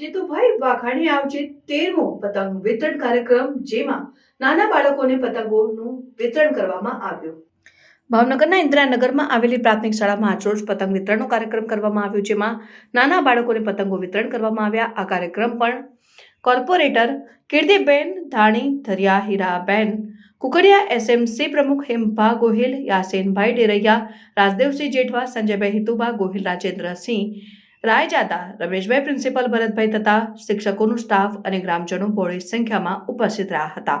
જીતુભાઈ વાઘાણી આવજે તેરમો પતંગ વિતરણ કાર્યક્રમ, જેમાં નાના બાળકોને પતંગોનું વિતરણ કરવામાં આવ્યું. ભાવનગરના ઇન્દિરાનગરમાં આવેલી પ્રાથમિક શાળામાં આજરોજ પતંગ વિતરણનો કાર્યક્રમ કરવામાં આવ્યો, જેમાં નાના બાળકોને પતંગો વિતરણ કરવામાં આવ્યા. આ કાર્યક્રમ પણ કોર્પોરેટર કીર્તિબેન ધાણી, ધરિયા હીરાબેન કુકડિયા એસએમસી પ્રમુખ હેમભા ગોહિલ, યાસેનભાઈ ડેરૈયા, રાજદેવસિંહ જેઠવા, સંજયભાઈ હિતુભા ગોહિલ, રાજેન્દ્રસિંહ રાયજાદા રમેશભાઈ પ્રિન્સિપલ ભરતભાઈ તથા શિક્ષકોનું સ્ટાફ અને ગ્રામજનો બહોળી સંખ્યામાં ઉપસ્થિત રહ્યા હતા.